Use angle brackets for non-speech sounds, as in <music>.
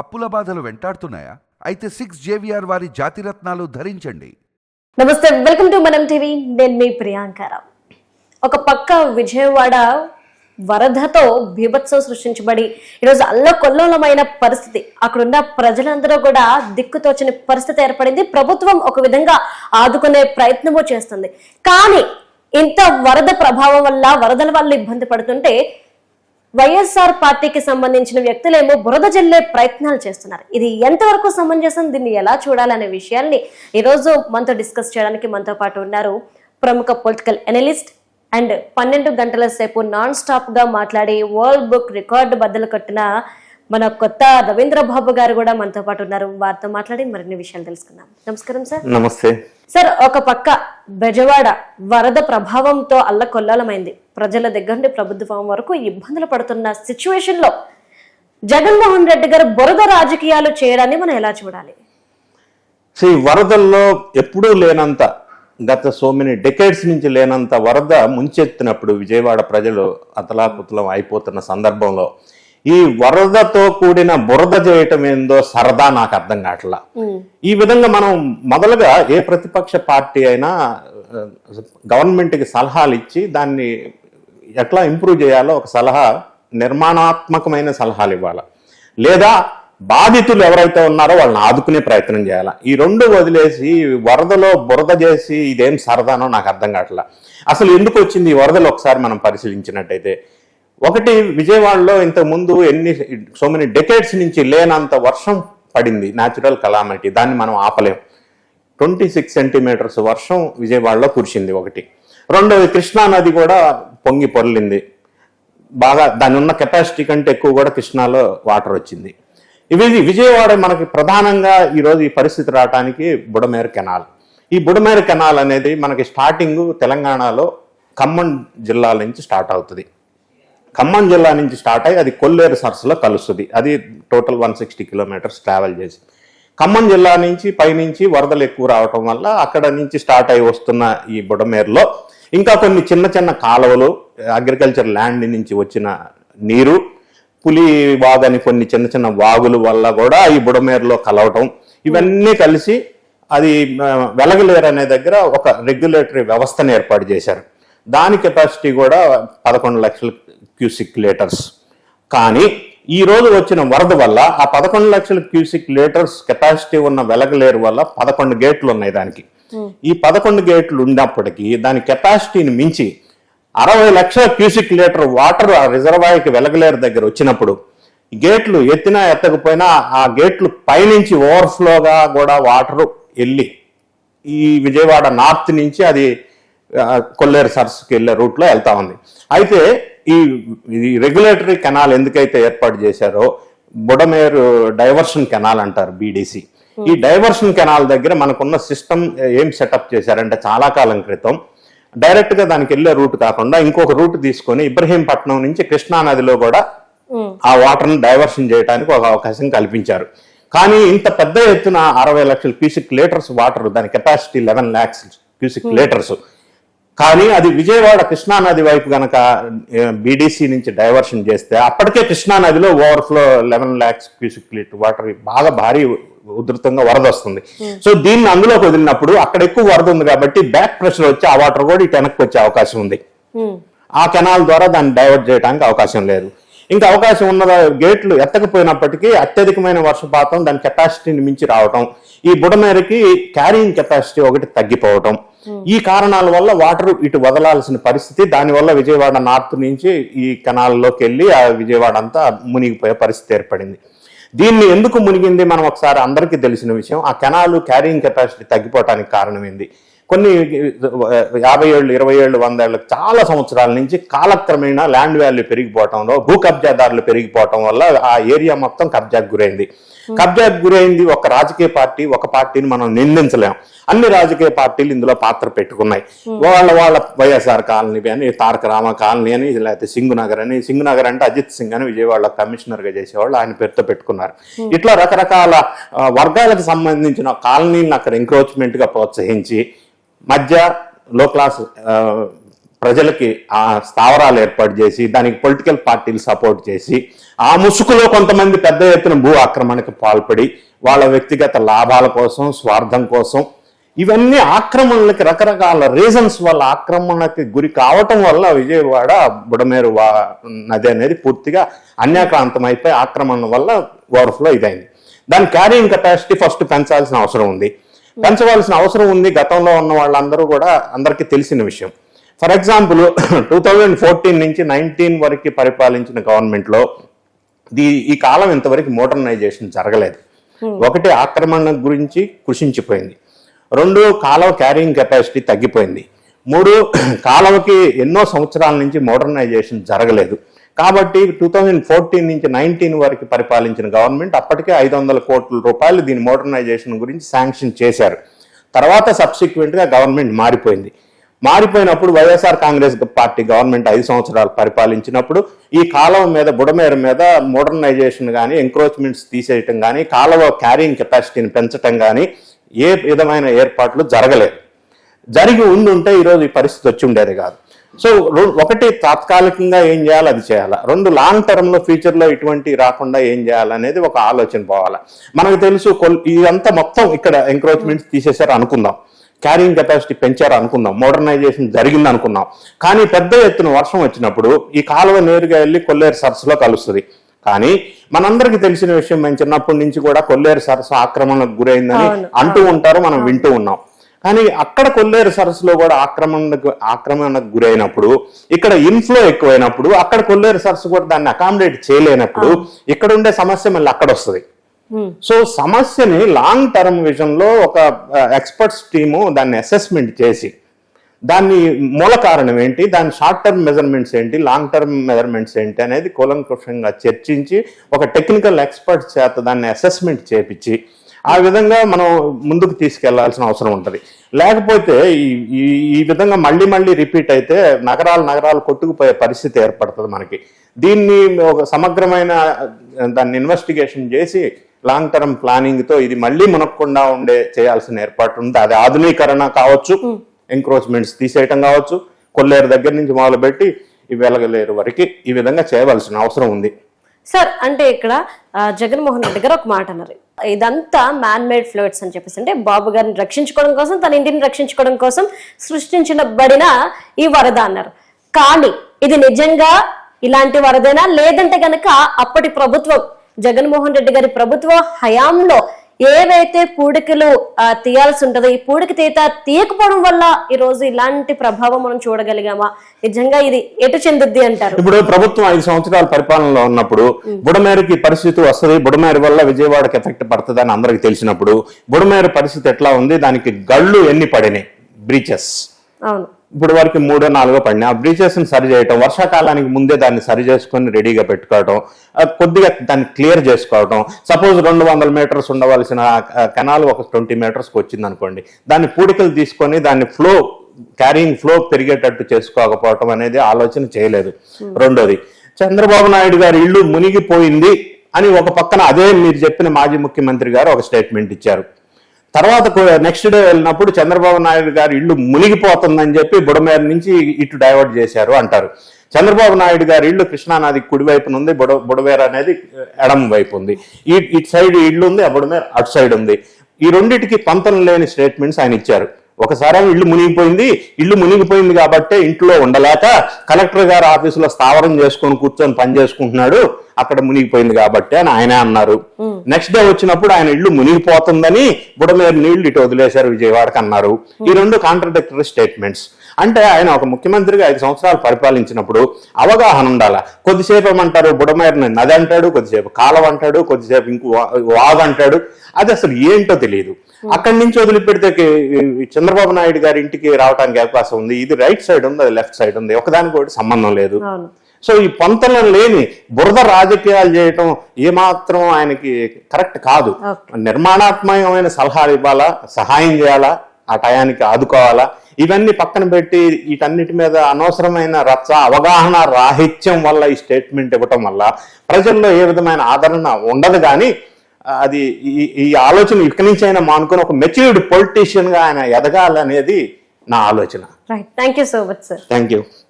అప్పుల బాధలు వెంటాడుతున్నాయా? అయితే సిక్స్ జేవిఆర్ వారి జాతిరత్నాలు ధరించండి. నమస్తే వెల్కమ్ టు మనం టీవీ. నేను మీ ప్రియాంకరావు ఒక పక్క విజయవాడ వరదతో బీభత్సం సృష్టించబడి ఈరోజు అల్లకొల్లోలమైన పరిస్థితి. అక్కడున్న ప్రజలందరూ కూడా దిక్కుతోచని పరిస్థితి ఏర్పడింది. ప్రభుత్వం ఒక విధంగా ఆదుకునే ప్రయత్నము చేస్తుంది. కానీ ఇంత వరద ప్రభావం వల్ల వరదల వల్ల ఇబ్బంది పడుతుంటే వైఎస్ఆర్ పార్టీకి సంబంధించిన వ్యక్తులేమో బురద జల్లే ప్రయత్నాలు చేస్తున్నారు. ఇది ఎంతవరకు సమంజసం? దీన్ని ఎలా చూడాలనే విషయాల్ని ఈరోజు మనతో డిస్కస్ చేయడానికి మనతో పాటు ఉన్నారు ప్రముఖ పొలిటికల్ ఎనలిస్ట్ అండ్ పన్నెండు గంటల సేపు నాన్ స్టాప్గా మాట్లాడి వరల్డ్ బుక్ రికార్డు బద్దలు కట్టిన మన కొత్త రవీంద్ర బాబు గారు కూడా మనతో పాటు ఉన్నారు. వారితో మాట్లాడి మరిన్ని విషయాలు తెలుసుకుందాం. నమస్కారం సార్. నమస్తే. సార్ ఒక పక్క బెజవాడ వరద ప్రభావంతో అల్లకొల్లాలమైంది. ప్రజల దగ్గర నుండి ప్రభుత్వం వరకు ఇబ్బందులు పడుతున్న సిచ్యువేషన్లో జగన్మోహన్ రెడ్డి గారు బురద రాజకీయాలు చేయడాన్ని మనం ఎలా చూడాలి? సో ఈ వరదల్లో ఎప్పుడూ లేనంత గత సో మెనీ డెకేడ్స్ నుంచి లేనంత వరద ముంచెత్తినప్పుడు విజయవాడ ప్రజలు అతలాకుతలం అయిపోతున్న సందర్భంలో ఈ వరదతో కూడిన బురద చేయటం ఏందో సరదా నాకు అర్థం కావట్లా. ఈ విధంగా మనం మొదలుగా ఏ ప్రతిపక్ష పార్టీ అయినా గవర్నమెంట్కి సలహాలు ఇచ్చి దాన్ని ఎట్లా ఇంప్రూవ్ చేయాలో ఒక సలహా నిర్మాణాత్మకమైన సలహాలు ఇవ్వాలి. లేదా బాధితులు ఎవరైతే ఉన్నారో వాళ్ళని ఆదుకునే ప్రయత్నం చేయాలి. ఈ రెండు వదిలేసి వరదలో బురద చేసి ఇదేం సరదానో నాకు అర్థం కావట్లా. అసలు ఎందుకు వచ్చింది ఈ వరదలు ఒకసారి మనం పరిశీలించినట్టయితే ఒకటి విజయవాడలో ఇంతకుముందు ఎన్ని సో మెనీ డెకేట్స్ నుంచి లేనంత వర్షం పడింది న్యాచురల్ కలామిటీ దాన్ని మనం ఆపలేం. ట్వంటీ సిక్స్ సెంటీమీటర్స్ వర్షం విజయవాడలో కురిసింది ఒకటి. రెండవది కృష్ణా నది కూడా పొంగి పొరలింది. బాగా దాని ఉన్న కెపాసిటీ కంటే ఎక్కువ కూడా కృష్ణాలో వాటర్ వచ్చింది. ఇవి విజయవాడ మనకి ప్రధానంగా ఈరోజు ఈ పరిస్థితి రావడానికి బుడమేరు కెనాల్. ఈ బుడమేరు కెనాల్ అనేది మనకి స్టార్టింగ్ తెలంగాణలో ఖమ్మం జిల్లా నుంచి స్టార్ట్ అవుతుంది. ఖమ్మం జిల్లా నుంచి స్టార్ట్ అయ్యి అది కొల్లేరు సరస్సులో కలుస్తుంది. అది total one sixty kilometres travel చేసి. ఖమ్మం జిల్లా నుంచి పైనుంచి వరదలు ఎక్కువ రావటం వల్ల అక్కడ నుంచి స్టార్ట్ అయి వస్తున్న ఈ బుడమేరులో ఇంకా కొన్ని చిన్న చిన్న కాలువలు అగ్రికల్చర్ ల్యాండ్ నుంచి వచ్చిన నీరు పులి వాగని కొన్ని చిన్న చిన్న వాగుల వల్ల కూడా ఈ బుడమేరులో కలవటం ఇవన్నీ కలిసి అది వెలగలేరు అనే దగ్గర ఒక రెగ్యులేటరీ వ్యవస్థను ఏర్పాటు చేశారు. దాని కెపాసిటీ కూడా పదకొండు లక్షల క్యూసిక్ లీటర్స్ కానీ ఈ రోజు వచ్చిన వరద వల్ల ఆ పదకొండు లక్షల క్యూసిక్ లీటర్స్ కెపాసిటీ ఉన్న వెలగలేరు వల్ల పదకొండు గేట్లు ఉన్నాయి దానికి. ఈ పదకొండు గేట్లు ఉన్నప్పటికీ దాని కెపాసిటీని మించి అరవై లక్షల క్యూసిక్ లీటర్ వాటర్ ఆ రిజర్వాయర్కి వెలగలేరు దగ్గర వచ్చినప్పుడు గేట్లు ఎత్తినా ఎత్తకపోయినా ఆ గేట్లు పైనుంచి ఓవర్ఫ్లోగా కూడా వాటర్ వెళ్ళి ఈ విజయవాడ నార్త్ నుంచి అది కొల్లేరు సరస్సుకి వెళ్ళే రూట్లో వెళ్తా ఉంది. అయితే ఈ రెగ్యులేటరీ కెనాల్ ఎందుకైతే ఏర్పాటు చేశారో బుడమేరు డైవర్షన్ కెనాల్ అంటారు బీడీసీ. ఈ డైవర్షన్ కెనాల్ దగ్గర మనకున్న సిస్టమ్ ఏం సెటప్ చేశారంటే చాలా కాలం క్రితం డైరెక్ట్గా దానికి వెళ్ళే రూట్ కాకుండా ఇంకొక రూట్ తీసుకొని ఇబ్రహీంపట్నం నుంచి కృష్ణా నదిలో కూడా ఆ వాటర్ని డైవర్షన్ చేయడానికి ఒక అవకాశం కల్పించారు. కానీ ఇంత పెద్ద ఎత్తున అరవై లక్షల క్యూసిక్ లీటర్స్ వాటర్ దాని capacity eleven lakhs cusec litres. కానీ అది విజయవాడ కృష్ణా నది వైపు గనక బీడీసీ నుంచి డైవర్షన్ చేస్తే అప్పటికే కృష్ణా నదిలో overflow eleven lakhs cusec litre water బాగా భారీ ఉధృతంగా వరద వస్తుంది. సో దీన్ని అందులోకి వదిలినప్పుడు అక్కడ ఎక్కువ వరద ఉంది కాబట్టి బ్యాక్ ప్రెషర్ వచ్చి ఆ వాటర్ కూడా ఇటు వెనక్కి వచ్చే అవకాశం ఉంది. ఆ కెనాల్ ద్వారా దాన్ని డైవర్ట్ చేయడానికి అవకాశం లేదు. ఇంకా అవకాశం ఉన్న గేట్లు ఎత్తకపోయినప్పటికీ అత్యధికమైన వర్షపాతం దాని కెపాసిటీని మించి రావటం ఈ బుడమేరకి క్యారింగ్ కెపాసిటీ ఒకటి తగ్గిపోవటం. ఈ కారణాల వల్ల వాటర్ ఇటు వదలాల్సిన పరిస్థితి దానివల్ల విజయవాడ నార్త్ నుంచి ఈ కెనాల్లోకి వెళ్ళి ఆ విజయవాడ అంతా మునిగిపోయే పరిస్థితి ఏర్పడింది. దీన్ని ఎందుకు మునిగింది మనం ఒకసారి అందరికీ తెలిసిన విషయం ఆ కెనాలు క్యారింగ్ కెపాసిటీ తగ్గిపోవటానికి కారణం ఏంది? కొన్ని యాభై ఏళ్ళు ఇరవై ఏళ్ళు వంద చాలా సంవత్సరాల నుంచి కాలక్రమేణా ల్యాండ్ వాల్యూ పెరిగిపోవటంలో భూ కబ్జాదారులు పెరిగిపోవటం వల్ల ఆ ఏరియా మొత్తం కబ్జాకు గురైంది. కబ్జాకు గురైంది ఒక రాజకీయ పార్టీ ఒక పార్టీని మనం నిందించలేం. అన్ని రాజకీయ పార్టీలు ఇందులో పాత్ర పెట్టుకున్నాయి. వాళ్ళ వాళ్ళ వైఎస్ఆర్ కాలనీ అని తారక రామ కాలనీ అని లేకపోతే సింగు నగర్ అని. సింగు నగర్ అంటే అజిత్ సింగ్ అని విజయవాడ కమిషనర్గా చేసేవాళ్ళు. ఆయన పేరుతో పెట్టుకున్నారు. ఇట్లా రకరకాల వర్గాలకు సంబంధించిన కాలనీలను అక్కడ ఎంక్రోచ్మెంట్గా ప్రోత్సహించి మధ్య లో క్లాస్ ప్రజలకి ఆ స్థావరాలు ఏర్పాటు చేసి దానికి పొలిటికల్ పార్టీలు సపోర్ట్ చేసి ఆ ముసుగులో కొంతమంది పెద్ద ఎత్తున భూ ఆక్రమణకు పాల్పడి వాళ్ళ వ్యక్తిగత లాభాల కోసం స్వార్థం కోసం ఇవన్నీ ఆక్రమణలకి రకరకాల రీజన్స్ వల్ల ఆక్రమణకి గురి కావటం వల్ల విజయవాడ బుడమేరు వా నది అనేది పూర్తిగా అన్యాక్రాంతం అయిపోయి ఆక్రమణ వల్ల ఓవర్ఫ్లో ఇదైంది. దాని క్యారింగ్ కెపాసిటీ ఫస్ట్ పెంచాల్సిన అవసరం ఉంది. పెంచవలసిన అవసరం ఉంది. గతంలో ఉన్న వాళ్ళందరూ కూడా అందరికీ తెలిసిన విషయం. For example two thousand fourteen నుంచి నైన్టీన్ వరకు పరిపాలించిన గవర్నమెంట్లో ఈ ఈ కాలం ఇంతవరకు మోడర్నైజేషన్ జరగలేదు. ఒకటి ఆక్రమణ గురించి కృషించిపోయింది. రెండు కాలువ క్యారింగ్ కెపాసిటీ తగ్గిపోయింది. మూడు <coughs> కాలువకి ఎన్నో సంవత్సరాల నుంచి మోడర్నైజేషన్ జరగలేదు. కాబట్టి టూ థౌజండ్ ఫోర్టీన్ నుంచి నైన్టీన్ వరకు పరిపాలించిన గవర్నమెంట్ అప్పటికే ఐదు వందల కోట్ల రూపాయలు దీని మోడర్నైజేషన్ గురించి శాంక్షన్ చేశారు. తర్వాత subsequent గా గవర్నమెంట్ మారిపోయింది. మారిపోయినప్పుడు వైఎస్ఆర్ కాంగ్రెస్ పార్టీ గవర్నమెంట్ ఐదు సంవత్సరాలు పరిపాలించినప్పుడు ఈ కాలువ మీద బుడమేరు మీద మోడర్నైజేషన్ కానీ ఎంక్రోచ్మెంట్స్ తీసేయటం కానీ కాలువ క్యారింగ్ కెపాసిటీని పెంచటం కానీ ఏ విధమైన ఏర్పాట్లు జరగలేదు. జరిగి ఉండుంటే ఈరోజు ఈ పరిస్థితి వచ్చి ఉండేది కాదు. సో ఒకటి తాత్కాలికంగా ఏం చేయాలి? అది చేయాలి. రెండు లాంగ్ టర్మ్లో ఫ్యూచర్లో ఇటువంటి రాకుండా ఏం చేయాలనేది ఒక ఆలోచన పోవాలి. మనకు తెలుసు ఇదంతా మొత్తం ఇక్కడ ఎంక్రోచ్మెంట్స్ తీసేశారు అనుకుందాం. క్యారింగ్ కెపాసిటీ పెంచారు అనుకుందాం మోడర్నైజేషన్ జరిగింది అనుకుందాం. కానీ పెద్ద ఎత్తున వర్షం వచ్చినప్పుడు ఈ కాలువ నేరుగా వెళ్ళి కొల్లేరు సరస్సులో కలుస్తుంది. కానీ మనందరికీ తెలిసిన విషయం మేము చిన్నప్పటి నుంచి కూడా కొల్లేరు సరస్సు ఆక్రమణకు గురైందని అంటూ ఉంటారు మనం వింటూ ఉన్నాం. కానీ అక్కడ కొల్లేరు సరస్సులో కూడా ఆక్రమణకు ఆక్రమణకు గురైనప్పుడు ఇక్కడ ఇన్ఫ్లో ఎక్కువైనప్పుడు అక్కడ కొల్లేరు సరస్సు కూడా దాన్ని అకామిడేట్ చేయలేనప్పుడు ఇక్కడ ఉండే సమస్య మళ్ళీ అక్కడ వస్తుంది. Hmm. సో సమస్యని లాంగ్ టర్మ్ విజన్లో ఒక ఎక్స్పర్ట్స్ టీము దాన్ని అసెస్మెంట్ చేసి దాన్ని మూల కారణం ఏంటి దాని షార్ట్ టర్మ్ మెజర్మెంట్స్ ఏంటి లాంగ్ టర్మ్ మెజర్మెంట్స్ ఏంటి అనేది కూలంకషంగా చర్చించి ఒక టెక్నికల్ ఎక్స్పర్ట్ చేత దాన్ని అసెస్మెంట్ చేపించి ఆ విధంగా మనం ముందుకు తీసుకెళ్ళాల్సిన అవసరం ఉంటుంది. లేకపోతే ఈ ఈ- ఈ విధంగా మళ్ళీ మళ్ళీ రిపీట్ అయితే నగరాలు నగరాలు కొట్టుకుపోయే పరిస్థితి ఏర్పడుతుంది మనకి. దీన్ని ఒక సమగ్రమైన దాన్ని ఇన్వెస్టిగేషన్ చేసి లాంగ్ టర్మ్ ప్లానింగ్తో ఇది మళ్ళీ మునక్కుండా ఉండే చేయాల్సిన ఏర్పాటు ఉంది అది ఆధునీకరణ కావచ్చు ఎంక్రోచ్మెంట్స్ తీసేయటం కావచ్చు కొల్లేరు దగ్గర నుంచి మొదలుపెట్టి వెలగలేరు వరకు ఈ విధంగా చేయవలసిన అవసరం ఉంది. సార్ అంటే ఇక్కడ జగన్మోహన్ రెడ్డి గారు ఒక మాట అన్నారు. ఇదంతా మ్యాన్ మేడ్ ఫ్లోట్స్ అని చెప్పేసి అంటే బాబు గారిని రక్షించుకోవడం కోసం తన ఇంటిని రక్షించుకోవడం కోసం సృష్టించబడిన ఈ వరద అన్నారు. కానీ ఇది నిజంగా ఇలాంటి వరదేనా? లేదంటే గనక అప్పటి ప్రభుత్వం జగన్మోహన్ రెడ్డి గారి ప్రభుత్వ హయాంలో ఏవైతే పూడికలు ఆ, తీయాల్సి ఉంటుందో ఈ పూడిక తీత తీయకపోవడం వల్ల ఈ రోజు ఇలాంటి ప్రభావం మనం చూడగలిగామా? నిజంగా ఇది ఎటు చెందుద్ది అంటారు? ఇప్పుడు ప్రభుత్వం ఐదు సంవత్సరాల పరిపాలనలో ఉన్నప్పుడు బుడమేరుకి పరిస్థితి వస్తుంది. బుడమేరు వల్ల విజయవాడకి ఎఫెక్ట్ పడుతుంది అని అందరికి తెలిసినప్పుడు బుడమేరు పరిస్థితి ఎట్లా ఉంది? దానికి గళ్ళు ఎన్ని పడినాయి? బ్రీచెస్. అవును. ఇప్పుడు వరకు మూడో నాలుగో పడినాయి ఆ బ్రీచెస్ని సరి చేయటం వర్షాకాలానికి ముందే దాన్ని సరి చేసుకొని రెడీగా పెట్టుకోవటం కొద్దిగా దాన్ని క్లియర్ చేసుకోవటం. సపోజ్ రెండు వందల మీటర్స్ ఉండవలసిన కెనాల్ ఒక ట్వంటీ మీటర్స్కి వచ్చింది అనుకోండి దాన్ని పూడికలు తీసుకొని దాన్ని ఫ్లో క్యారింగ్ ఫ్లో పెరిగేటట్టు చేసుకోకపోవటం అనేది ఆలోచన చేయలేదు. రెండోది చంద్రబాబు నాయుడు గారి ఇల్లు మునిగిపోయింది అని ఒక పక్కన అదే మీరు చెప్పిన మాజీ ముఖ్యమంత్రి గారు ఒక స్టేట్మెంట్ ఇచ్చారు. తర్వాత నెక్స్ట్ డే వెళ్ళినప్పుడు చంద్రబాబు నాయుడు గారి ఇల్లు మునిగిపోతుందని చెప్పి బుడమేరు నుంచి ఇటు డైవర్ట్ చేశారు అంటారు. చంద్రబాబు నాయుడు గారి ఇల్లు కృష్ణానది కుడి వైపున ఉంది బుడ బుడమేరు అనేది ఎడమ వైపు ఉంది. ఈ ఇటు సైడ్ ఇల్లు ఉంది ఆ బుడమేరు అటు సైడ్ ఉంది. ఈ రెండిటికి పంతం లేని స్టేట్మెంట్స్ ఆయన ఇచ్చారు. ఒకసారి ఇల్లు మునిగిపోయింది ఇల్లు మునిగిపోయింది కాబట్టి ఇంట్లో ఉండలేక కలెక్టర్ గారు ఆఫీసులో స్థావరం చేసుకొని కూర్చొని పని చేసుకుంటున్నాడు అక్కడ మునిగిపోయింది కాబట్టి అని ఆయనే అన్నారు. నెక్స్ట్ డే వచ్చినప్పుడు ఆయన ఇల్లు మునిగిపోతుందని బుడమేరు నీళ్ళు ఇటు వదిలేశారు విజయవాడకి అన్నారు. ఈ రెండు కాంట్రడిక్టరీ స్టేట్మెంట్స్ అంటే ఆయన ఒక ముఖ్యమంత్రిగా ఐదు సంవత్సరాలు పరిపాలించినప్పుడు అవగాహన ఉండాల. కొద్దిసేపు ఏమంటారు? బుడమేరుని నది అంటాడు కొద్దిసేపు కాలం అంటాడు కొద్దిసేపు ఇంకో వాగు అంటాడు. అది అసలు ఏంటో తెలియదు. అక్కడి నుంచి వదిలిపెడితే చంద్రబాబు నాయుడు గారి ఇంటికి రావడానికి అవకాశం ఉంది. ఇది రైట్ సైడ్ ఉంది అది లెఫ్ట్ సైడ్ ఉంది. ఒకదానికి ఒకటి సంబంధం లేదు. సో ఈ పొంతనం లేని బురద రాజకీయాలు చేయటం ఏమాత్రం ఆయనకి కరెక్ట్ కాదు. నిర్మాణాత్మకమైన సలహాలు ఇవ్వాలా? సహాయం చేయాలా? ఆ టయానికి ఆదుకోవాలా? ఇవన్నీ పక్కన పెట్టి వీటన్నిటి మీద అనవసరమైన రచ్చ అవగాహన రాహిత్యం వల్ల ఈ స్టేట్మెంట్ ఇవ్వటం వల్ల ప్రజల్లో ఏ విధమైన ఆదరణ ఉండదు కానీ అది ఈ ఈ ఆలోచన ఇక్కడి నుంచి అయినా మానుకొని ఒక మెచ్యూర్డ్ పొలిటీషియన్గా ఆయన ఎదగాలనేది నా ఆలోచన. Right thank you so much sir thank you